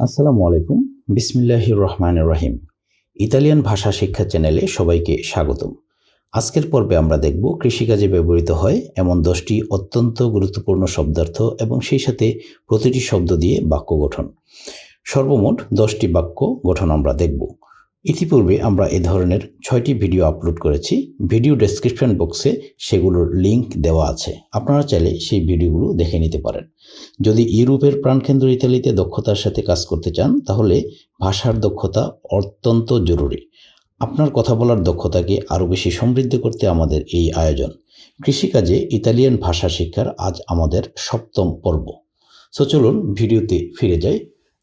আসসালামু আলাইকুম। বিসমিল্লাহির রহমানুর রহিম। ইতালিয়ান ভাষা শিক্ষা চ্যানেলে সবাইকে স্বাগতম। আজকের পর্বে আমরা দেখব কৃষিকাজে ব্যবহৃত হয় এমন দশটি অত্যন্ত গুরুত্বপূর্ণ শব্দার্থ এবং সেই সাথে প্রতিটি শব্দ দিয়ে বাক্য গঠন। সর্বমোট দশটি বাক্য গঠন আমরা দেখব। ইতিপূর্বে আমরা এ ধরনের ছয়টি ভিডিও আপলোড করেছি। ভিডিও ডেসক্রিপশন বক্সে সেগুলোর লিংক দেওয়া আছে। আপনারা চাইলে সেই ভিডিওগুলো দেখে নিতে পারেন। যদি ইউরোপের প্রাণকেন্দ্র ইতালিতে দক্ষতার সাথে কাজ করতে চান, তাহলে ভাষার দক্ষতা অত্যন্ত জরুরি। আপনার কথা বলার দক্ষতাকে আরও বেশি সমৃদ্ধ করতে আমাদের এই আয়োজন। কৃষিকাজে ইতালিয়ান ভাষা শিক্ষার আজ আমাদের সপ্তম পর্ব। সো চলুন ভিডিওতে ফিরে যাই।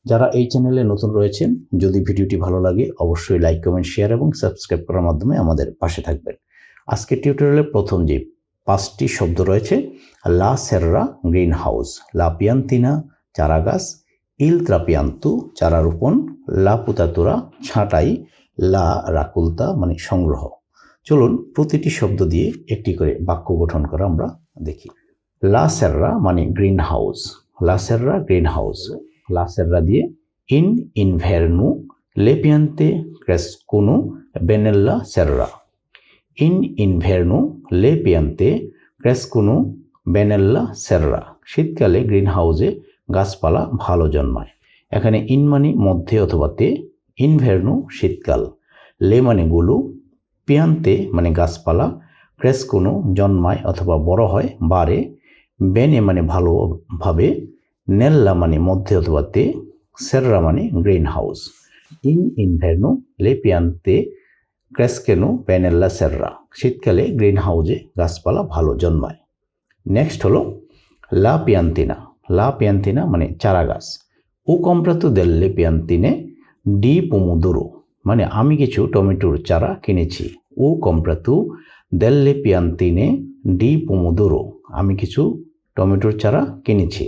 যারা এই চ্যানেলে নতুন রয়েছেন, যদি ভিডিওটি ভালো লাগে, অবশ্যই লাইক কমেন্ট শেয়ার এবং সাবস্ক্রাইব করার মাধ্যমে আমাদের পাশে থাকবেন। আজকের টিউটোরিয়ালের প্রথম যে পাঁচটি শব্দ রয়েছে, লা সেররা গ্রিন হাউস লা পিয়ান্তিনা চারা গাছ ইল ত্রাপিয়ান্তু চারা রোপণ লা পুতাতুরা ছাঁটাই, লা রাকুলতা মানে সংগ্রহ। চলুন প্রতিটি শব্দ দিয়ে একটি করে বাক্য গঠন করা আমরা দেখি। লা সেররা মানে গ্রিন হাউস লা সেররা গ্রিন হাউস লা সেররা দিয়ে ইন ইনভেরনু লেপিয়ান্তে ক্রেসকুনু বেনেল্লা সেররা। ইন ইনভেরনু লে পিয়ান্তে ক্রেসকুনু বেনেল্লা সেররা। শীতকালে গ্রিন হাউসে গাছপালা ভালো জন্মায়। এখানে ইন মানে মধ্যে অথবা তে, ইনভেরনু শীতকাল। লে মানে গুলু, পিয়ান্তে মানে গাছপালা, ক্রেসকুনু জন্মায় অথবা বড় হয় বাড়ে বেনে মানে ভালোভাবে নেল্লা মানে মধ্যে অথবা তে সেররা মানে গ্রিন হাউস ইন ইনভেরনু লে পিয়ান্তে ক্রেসকেনু প্যানেল্লা সেররা। শীতকালে গ্রিন হাউসে গাছপালা ভালো জন্মায়। নেক্সট হলো লা পিয়ান্তিনা লা পিয়ান্তিনা মানে চারা গাছ। ও কম্প্রাতু দেল্লে পিয়ান্তিনে ডি পোমোদোরো মানে আমি কিছু টমেটোর চারা কিনেছি। ও কম্প্রাতু দেল্লে পিয়ান্তিনে ডি পোমোদোরো আমি কিছু টমেটোর চারা কিনেছি।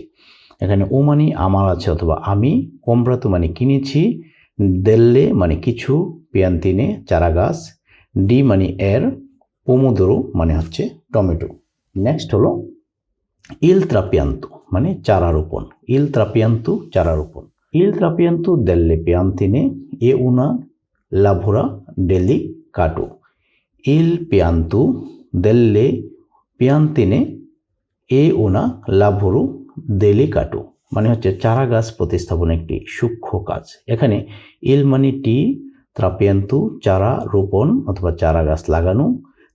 এখানে ও মানে আমার আছে অথবা আমি কম্প্রাতু মানে কিনেছি, দেল্লে মানে কিছু, পিয়ান্তিনে চারা গাছ ডি মানে এর, পোমোদোরো মানে হচ্ছে টমেটো। নেক্সট হলো ইল ত্রাপিয়ান্তু মানে চারা রোপণ ইল ত্রাপিয়ান্তু চারা রোপণ ইল ত্রাপিয়ান্তু দেল্লে, পিয়ান্তিনে এ উনা লাভোরা, ডেলি, কাটো। ইল পিয়ান্তু দেল্লে, পিয়ান্তিনে এ উনা লাভোরু দেলি কাটো মানে হচ্ছে চারা গাছ প্রতিস্থাপন একটি সূক্ষ্ম কাজ। এখানে ইল মানে টি, ত্রাপিয়ান্তু, চারা রোপণ অথবা চারা গাছ লাগানো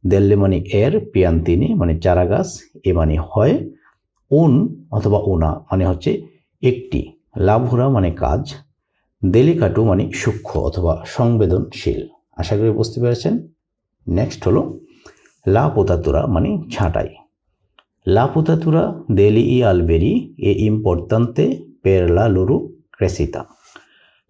দেল্লে মানে এর পিয়ান্তিনি মানে চারা গাছ এ মানে হয়, উন অথবা উনা মানে হচ্ছে একটি লাভুরা মানে কাজ দেলিকাটু মানে সূক্ষ্ম অথবা সংবেদনশীল। আশা করি বুঝতে পেরেছেন। নেক্সট হলো লা পোতাতুরা মানে ছাঁটাই। লা পোতাতুরা দেলি ই আলবেরি এ ইম্পর্তান্তে পেরলা লুরু ক্রেসিতা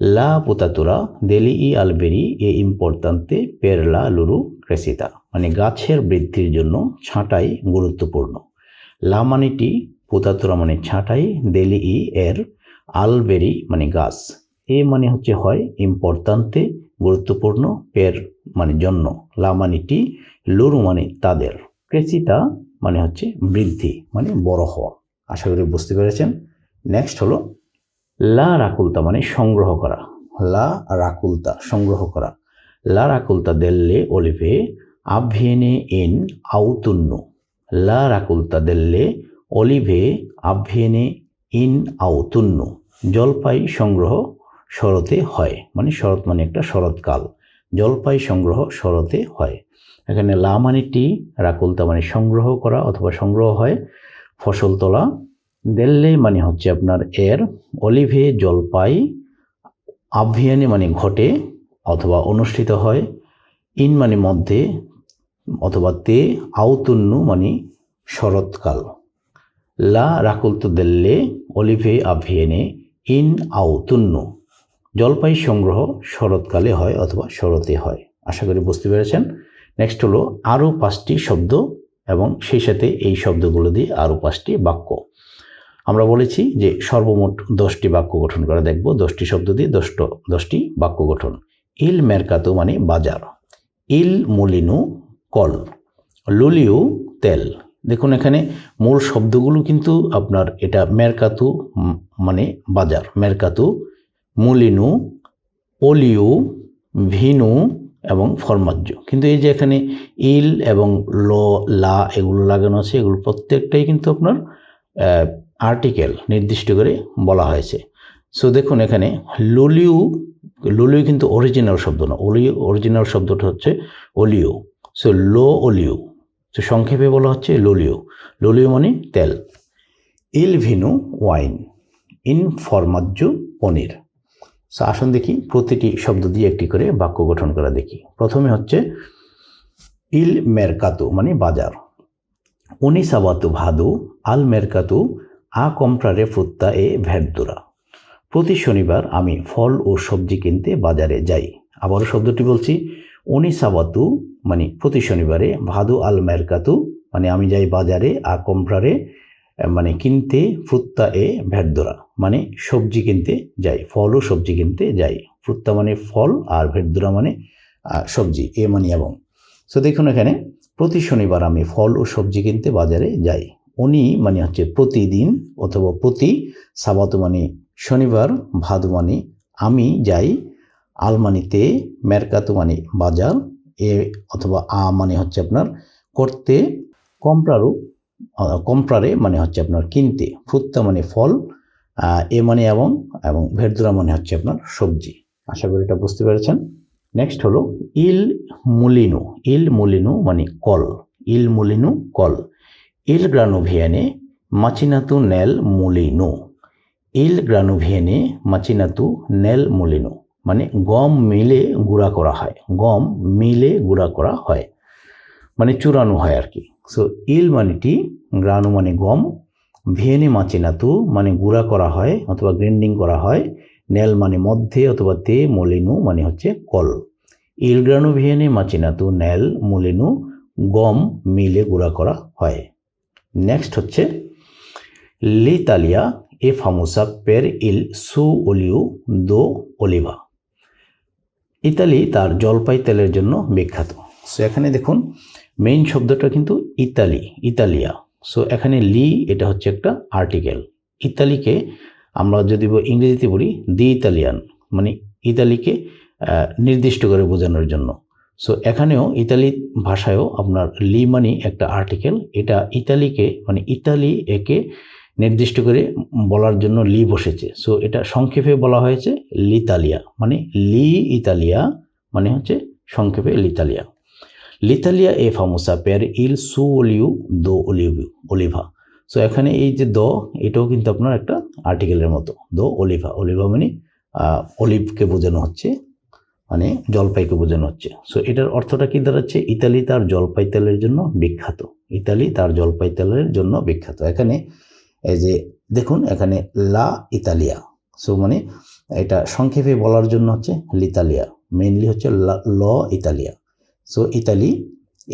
La potatura deli ই আলবেরি এ ইম্পর্তান্তে পেরলা লুরু ক্রেসিতা মানে গাছের বৃদ্ধির জন্য ছাঁটাই গুরুত্বপূর্ণ লা মানেটি পোতাতুরা মানে ছাঁটাই দেলি ই এর আলবেরি মানে গাছ এ মানে হচ্ছে হয় ইম্পর্তান্তে গুরুত্বপূর্ণ পের মানে জন্য লা মানেটি লুরু মানে তাদের ক্রেসিতা মানে হচ্ছে বৃদ্ধি মানে বড় হওয়া। আশা করি বুঝতে পেরেছেন। নেক্সট হলো লা রাকুলতা মানে সংগ্রহ করা। লা রাকুলতা, সংগ্রহ করা। লা রাকুলতা দেল্লে অলিভে আভ্যেনে ইন আউতুন্নু। লা রাকুলতা দেল্লে অলিভে আভ্যেনে ইন আউতুন্নু। জলপাই সংগ্রহ শরতে হয় মানে শরৎ মানে একটা শরৎকাল। জলপাই সংগ্রহ শরতে হয়। এখানে লা মানে টি রাকুলতা মানে সংগ্রহ করা অথবা সংগ্রহ হয়। ফসল তোলা, দেল্লে মানে হচ্ছে আপনার এর, অলিভে জলপাই, আভ্যানে মানে ঘটে অথবা অনুষ্ঠিত হয়। ইন মানে মধ্যে অথবা তে, আউতুন্নু মানে শরৎকাল। লা রাকুলতু দেল্লে, অলিভে আভ্যেনে, ইন আউতুন্নু। জলপাই সংগ্রহ শরৎকালে হয় অথবা শরতে হয়। আশা করি বুঝতে পেরেছেন। নেক্সট হলো আরও পাঁচটি শব্দ এবং সেই সাথে এই শব্দগুলো দিয়ে আরও পাঁচটি বাক্য। আমরা বলেছি যে সর্বমোট দশটি বাক্য গঠন করা দেখব। দশটি শব্দ দিয়ে দশট, দশটি বাক্য গঠন। ইল মেরকাতো মানে বাজার। ইল মুলিনু কল। লুলিউ তেল। দেখুন এখানে মূল শব্দগুলো কিন্তু আপনার এটা মেরকাতু মানে বাজার। মেরকাতু মুলিনু ওলিউ ভিনু এবং ফরমাজ্য। কিন্তু এই যে এখানে ইল এবং ল, লা এগুলো লাগানো আছে, এগুলো প্রত্যেকটাই কিন্তু আপনার আর্টিকেল নির্দিষ্ট করে বলা হয়েছে। সো দেখুন এখানে ললিউ ললিউ কিন্তু অরিজিনাল শব্দ না। ওলিও অরিজিনাল শব্দটা হচ্ছে ওলিও সো লো ওলিও তো সংক্ষেপে বলা হচ্ছে লোলিও লোলিও মানে তেল। ইল ভিনু ওয়াইন। ইন ফরমাজ্য পনির। সো আসুন দেখি প্রতিটি শব্দ দিয়ে একটি করে বাক্য গঠন করা দেখি। প্রথমে হচ্ছে, ইল মেরকাতু মানে বাজার। উনি সাবাতু ভাদু, আল মেরকাতু, আ কম্প্রারে ফুত্তা এ ভেরদুরা প্রতি শনিবার আমি ফল ও সবজি কিনতে বাজারে যাই। আবারও শব্দটি বলছি, উনি সাবাতু মানে প্রতি শনিবারে ভাদু আল মেরকাতু মানে আমি যাই বাজারে, আ কম্প্রারে মানে কিনতে ফুত্তা এ ভেরদোরা মানে সবজি কিনতে যাই ফল ও সবজি কিনতে যাই। ফ্রুত্তা মানে ফল আর ভেরদোরা মানে সবজি, এ মানে এবং। সো দেখুন এখানে, প্রতি শনিবার আমি ফল ও সবজি কিনতে বাজারে যাই। উনি মানে হচ্ছে প্রতিদিন অথবা প্রতি সাবাত মানে শনিবার, ভাদু মানে আমি যাই আলমানিতে, মেরকাতু মানে বাজার, এ অথবা আ মানে হচ্ছে আপনার করতে কম্প্রারু কম্প্রারে মানে হচ্ছে আপনার কিনতে। ফুত্তা মানে ফল এ মানে এবং এবং ভেরদুরা মানে হচ্ছে আপনার সবজি। আশা করি এটা বুঝতে পেরেছেন। নেক্সট হলো ইল মুলিনু। ইল মুলিনু মানে কল। ইল মুলিনু কল। ইল গ্রানোভিয়ানে মাচিনাতু নেল মুলিনু। ইল গ্রানোভিয়ানে মাচিনাতু নেল মুলিনু। মানে গম মিলে গুঁড়া করা হয়। গম মিলে গুঁড়া করা হয়। মানে চূড়ানো হয় আর কি। সো ইল মানেটি, গ্রানু মানে গম ভিয়েনে মাচিনাতু মানে গুঁড়া করা হয়, অথবা গ্রাইন্ডিং করা হয় নেল মানে মধ্যে অথবা তে, মলিনু মানে হচ্ছে কল। ইল গ্রানু ভিয়েনে মাচিনাতু নেল মলিনু, গম মিলে গুঁড়া করা হয়। নেক্সট হচ্ছে, লিতালিয়া এ ফামুসা পের ইল সু ওলিউ দো অলিভা ইতালি তার জলপাই তেলের জন্য বিখ্যাত। সো এখানে দেখুন মেইন শব্দটা কিন্তু ইতালি, ইতালিয়া। সো এখানে লি এটা হচ্ছে একটা আর্টিকেল ইতালিকে আমরা যদি ইংরেজিতে বলি, দি ইতালিয়ান মানে ইতালিকে নির্দিষ্ট করে বোঝানোর জন্য। সো এখানেও ইতালি ভাষায়ও আপনার লি মানে একটা আর্টিকেল এটা ইতালিকে মানে ইতালি একে নির্দিষ্ট করে বলার জন্য লি বসেছে। সো এটা সংক্ষেপে বলা হয়েছে লিতালিয়া মানে লি ইতালিয়া মানে হচ্ছে সংক্ষেপে লিতালিয়া। লিতালিয়া এ ফামোসা পের ইল সু ওলিউ দো অলিভ অলিভা সো এখানে এই যে দ, এটাও কিন্তু আপনার একটা আর্টিকেলের মতো। দো অলিভা অলিভা মানে অলিভকে বোঝানো হচ্ছে মানে জলপাইকে বোঝানো হচ্ছে। সো এটার অর্থটা কি দাঁড়াচ্ছে? ইতালি তার জলপাই তেলের জন্য বিখ্যাত। ইতালি তার জলপাই তেলের জন্য বিখ্যাত। এখানে এই যে, দেখুন, এখানে লা ইতালিয়া। সো মানে এটা সংক্ষেপে বলার জন্য হচ্ছে লিতালিয়া। মেইনলি হচ্ছে ল ইতালিয়া। সো ইতালি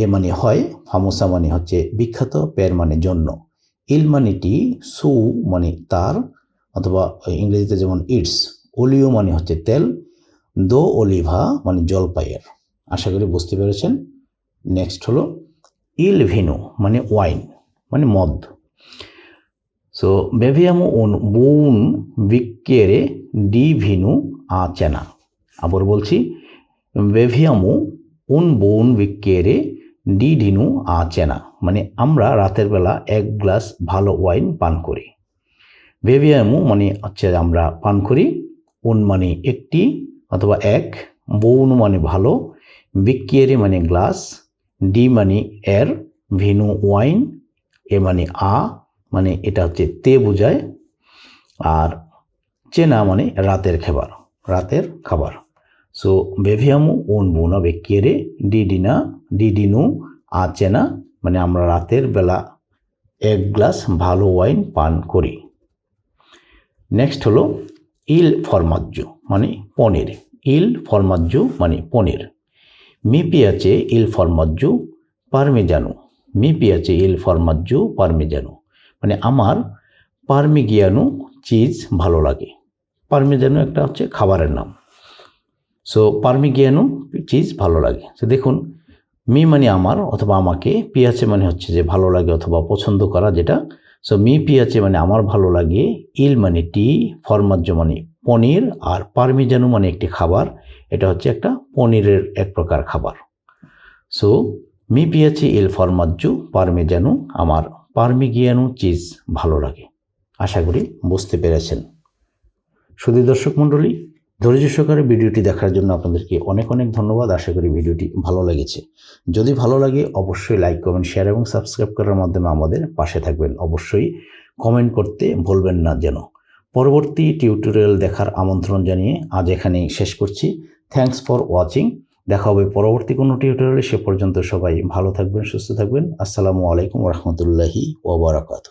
এ মানে হয় ফামোসা মানে হচ্ছে বিখ্যাত পের মানে জন্য। ইল মানেটি সু মানে তার, অথবা ইংরেজিতে যেমন ইটস ওলিও মানে হচ্ছে তেল, দো অলিভা মানে জলপাইয়ের। আশা করি বুঝতে পেরেছেন। নেক্সট হলো ইল ভিনু মানে ওয়াইন মানে মদ। সো বেভিয়ামো ওন বুন বিক্কেরে ডি ভিনু আচেনা আবার বলছি বেভিয়ামো উন বুন বিক্কেরে ডি ডিনু আ চেনা মানে আমরা রাতের বেলা এক গ্লাস ভালো ওয়াইন পান করি। বেভিয়ামু মানে হচ্ছে আমরা পান করি, উন মানে একটি অথবা এক, বৌন মানে ভালো বিক্কিয়েরে মানে গ্লাস, ডি মানে এর, ভিনু ওয়াইন, এ মানে আ মানে এটা হচ্ছে তে বোঝায়, আর চেনা মানে রাতের খাবার রাতের খাবার। বোনা বেকিয়েরে ডি ডিনা ডি ডিনু আ চেনা মানে আমরা রাতের বেলা এক গ্লাস ভালো ওয়াইন পান করি নেক্সট হলো ইল ফরমাজ্য মানে পনির ইল ফরমাজ্য মানে পনির মি পিয়াচে ইল ফরমাজ্য পারমিজানো মি পিয়াচে ইল ফরমাজ্য পারমিজানো মানে আমার পারমিগিয়ানো চিজ ভালো লাগে পারমিজানো একটা হচ্ছে খাবারের নাম সো পারমিগিয়ানো চিজ ভালো লাগে। সো দেখুন মি মানে আমার অথবা আমাকে পিয়াচে মানে হচ্ছে যে ভালো লাগে অথবা পছন্দ করা যেটা। সো মি পিয়াচে মানে আমার ভালো লাগে ইল মানে টি ফরমাজ্য মানে পনির, আর পারমিজানু মানে একটি খাবার। এটা হচ্ছে একটা পনিরের এক প্রকার খাবার। সো মি পিয়াচি ইল ফরমাজ্জু পারমিজানু আমার পারমিগিয়ানু চিজ ভালো লাগে। আশা করি বুঝতে পেরেছেন। শুধু দর্শক মণ্ডলী ধৈর্য সহকারে ভিডিওটি দেখার জন্য আপনাদেরকে অনেক অনেক ধন্যবাদ। আশা করি ভিডিওটি ভালো লেগেছে। যদি ভালো লাগে, অবশ্যই লাইক, কমেন্ট, শেয়ার এবং সাবস্ক্রাইব করার মাধ্যমে আমাদের পাশে থাকবেন। অবশ্যই কমেন্ট করতে ভুলবেন না যেন। পরবর্তী টিউটোরিয়াল দেখার আমন্ত্রণ জানিয়ে আজ এখানেই শেষ করছি। থ্যাঙ্কস ফর ওয়াচিং দেখা হবে পরবর্তী কোনো টিউটোরিয়ালে। সে পর্যন্ত সবাই ভালো থাকবেন, সুস্থ থাকবেন। আসসালামু আলাইকুম রহমতুল্লাহি ওবরাকাতু